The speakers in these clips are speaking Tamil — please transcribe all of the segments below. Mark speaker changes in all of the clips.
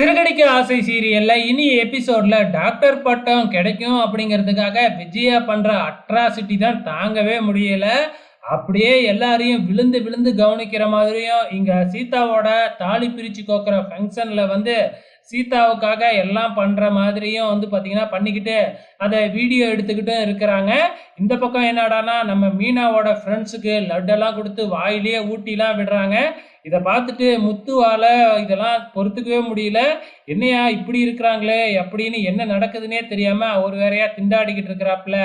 Speaker 1: சிறுகடிக்க ஆசை சீரியல்ல இனி எபிசோட்ல டாக்டர் பட்டம் கிடைக்கும் அப்படிங்கிறதுக்காக விஜயா பண்ற அட்ராசிட்டி தான் தாங்கவே முடியல. அப்படியே எல்லாரையும் விழுந்து விழுந்து கவனிக்கிற மாதிரியும் இங்க சீதாவோட தாலி பிரிச்சு கோக்குற ஃபங்க்ஷன்ல வந்து சீதாவுக்காக எல்லாம் பண்ற மாதிரியும் வந்து பாத்தீங்கன்னா பண்ணிக்கிட்டு அதை வீடியோ எடுத்துக்கிட்டும் இருக்கிறாங்க. இந்த பக்கம் என்னடானா நம்ம மீனாவோட ஃப்ரெண்ட்ஸுக்கு லட்டெல்லாம் கொடுத்து வாயிலேயே ஊட்டிலாம் விடுறாங்க. இதை பார்த்துட்டு முத்துவால இதெல்லாம் பொறுத்துக்கவே முடியல. என்னையா இப்படி இருக்கிறாங்களே அப்படின்னு என்ன நடக்குதுன்னே தெரியாம ஒரு வேறையா திண்டாடிக்கிட்டு இருக்கிறாப்புல.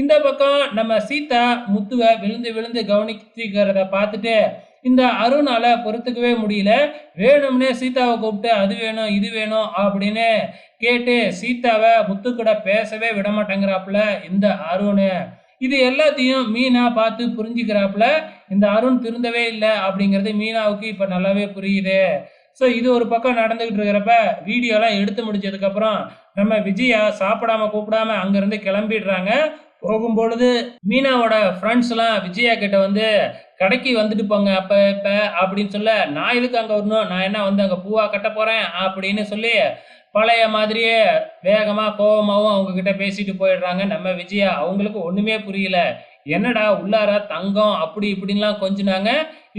Speaker 1: இந்த பக்கம் நம்ம சீதா முத்துவை விழுந்து விழுந்து கவனிச்சுக்கிறத பார்த்துட்டு இந்த அருணால பொறுத்துக்கவே முடியல. வேணும்னே சீதாவை கூப்பிட்டு அது வேணும் இது வேணும் அப்படின்னு கேட்டு சீதாவை முத்து கூட பேசவே விட மாட்டேங்கிறாப்புல இந்த அருண். இது எல்லாத்தையும் மீனா பார்த்து புரிஞ்சுக்கிறாப்புல இந்த அருண் திருந்தவே இல்லை அப்படிங்கிறது மீனாவுக்கு இப்போ நல்லாவே புரியுது. ஸோ இது ஒரு பக்கம் நடந்துகிட்டு இருக்கிறப்ப வீடியோலாம் எடுத்து முடிச்சதுக்கப்புறம் நம்ம விஜயா சாப்பிடாம கூப்பிடாம அங்கேருந்து கிளம்பிடுறாங்க. போகும்பொழுது மீனாவோட ஃப்ரெண்ட்ஸ்லாம் விஜயா கிட்ட வந்து கடைக்கு வந்துட்டு போங்க அப்போ இப்போ அப்படின்னு சொல்ல நான் எதுக்கு அங்கே வரணும்? நான் என்ன வந்து அங்கே பூவா கட்ட போகிறேன் அப்படின்னு சொல்லி பழைய மாதிரியே வேகமாக கோவமாகவும் அவங்கக்கிட்ட பேசிட்டு போயிடுறாங்க. நம்ம விஜயா அவங்களுக்கு ஒன்றுமே புரியல. என்னடா உள்ளார தங்கம் அப்படி இப்படின்லாம் கொஞ்சினாங்க.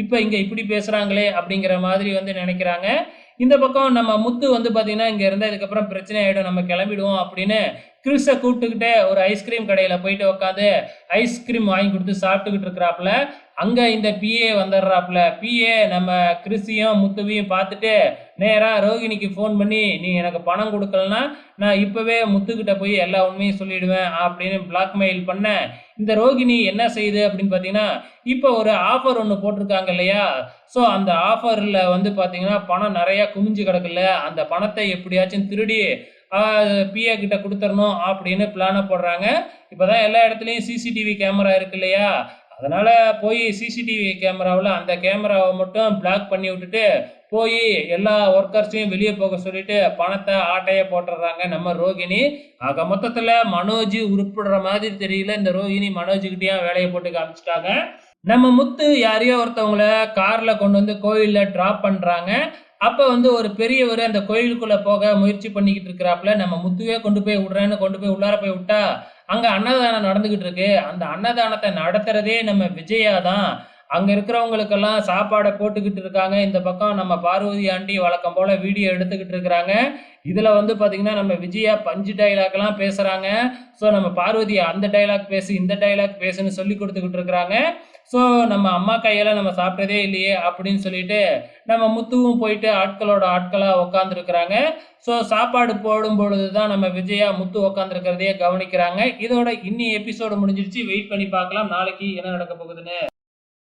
Speaker 1: இப்போ இங்கே இப்படி பேசுகிறாங்களே அப்படிங்கிற மாதிரி வந்து நினைக்கிறாங்க. இந்த பக்கம் நம்ம முத்து வந்து பார்த்தீங்கன்னா இங்கே இருந்தால் இதுக்கப்புறம் பிரச்சனை ஆகிடும் நம்ம கிளம்பிடுவோம் அப்படின்னு கிறிஸை கூப்பிட்டுக்கிட்டே ஒரு ஐஸ்கிரீம் கடையில் போயிட்டு உட்காந்து ஐஸ்கிரீம் வாங்கி கொடுத்து சாப்பிட்டுக்கிட்டு இருக்கிறாப்புல அங்கே இந்த பிஏ வந்துடுறாப்புல. பிஏ நம்ம கிறிஸ்தியும் முத்துவையும் பார்த்துட்டு நேராக ரோகிணிக்கு ஃபோன் பண்ணி நீ எனக்கு பணம் கொடுக்கலன்னா நான் இப்போவே முத்துக்கிட்ட போய் எல்லா உண்மையும் சொல்லிடுவேன் அப்படின்னு பிளாக்மெயில் பண்ண இந்த ரோகிணி என்ன செய்யுது அப்படின்னு பார்த்தீங்கன்னா இப்போ ஒரு ஆஃபர் ஒன்று போட்டிருக்காங்க இல்லையா? ஸோ அந்த ஆஃபரில் வந்து பார்த்தீங்கன்னா பணம் நிறையா குமிஞ்சு கிடக்குல்ல. அந்த பணத்தை எப்படியாச்சும் திருடி பிஏ கிட்ட கொடுத்துடணும் அப்படின்னு பிளானை போடுறாங்க. இப்போ தான் எல்லா இடத்துலையும் சிசிடிவி கேமரா இருக்கு இல்லையா? அதனால் போய் சிசிடிவி கேமராவில் அந்த கேமராவை மட்டும் பிளாக் பண்ணி விட்டுட்டு போய் எல்லா ஒர்க்கர்ஸையும் வெளியே போக சொல்லிட்டு பணத்தை ஆட்டையை போட்டுடுறாங்க நம்ம ரோகிணி. ஆக மொத்தத்தில் மனோஜ் உருப்பிடுற மாதிரி தெரியல. இந்த ரோகிணி மனோஜுக்கிட்டேயும் வேலையை போட்டு காமிச்சிட்டாங்க. நம்ம முத்து யாரையோ ஒருத்தவங்கள காரில் கொண்டு வந்து கோயிலில் ட்ராப் பண்ணுறாங்க அப்போ வந்து ஒரு பெரியவர் அந்த கோயிலுக்குள்ளே போக முயற்சி பண்ணிக்கிட்டு இருக்கிறாப்புல நம்ம முத்துவே கொண்டு போய் விடுறேன்னு கொண்டு போய் உள்ளார போய் விட்டா அங்கே அன்னதானம் நடந்துக்கிட்டு இருக்கு. அந்த அன்னதானத்தை நடத்துறதே நம்ம விஜயா தான். அங்கே இருக்கிறவங்களுக்கெல்லாம் சாப்பாடை போட்டுக்கிட்டு இருக்காங்க. இந்த பக்கம் நம்ம பார்வதி ஆண்டி வழக்கம் போல் வீடியோ எடுத்துக்கிட்டு இருக்கிறாங்க. இதில் வந்து பார்த்திங்கன்னா நம்ம விஜயா பஞ்சு டைலாக்லாம் பேசுகிறாங்க ஸோ நம்ம பார்வதி அந்த டைலாக் பேசு இந்த டைலாக் பேசுன்னு சொல்லி கொடுத்துக்கிட்டு இருக்கிறாங்க. ஸோ நம்ம அம்மா கையில் நம்ம சாப்பிட்டதே இல்லையே அப்படின்னு சொல்லிட்டு நம்ம முத்துவும் போயிட்டு ஆட்களோட ஆட்களாக உட்காந்துருக்குறாங்க ஸோ சாப்பாடு போடும் பொழுது தான் நம்ம விஜயா முத்து உட்காந்துருக்கிறதையே கவனிக்கிறாங்க. இதோட இன்னி எபிசோடு முடிஞ்சிருச்சு. வெயிட் பண்ணி பார்க்கலாம். நாளைக்கு என்ன நடக்க போகுதுன்னு.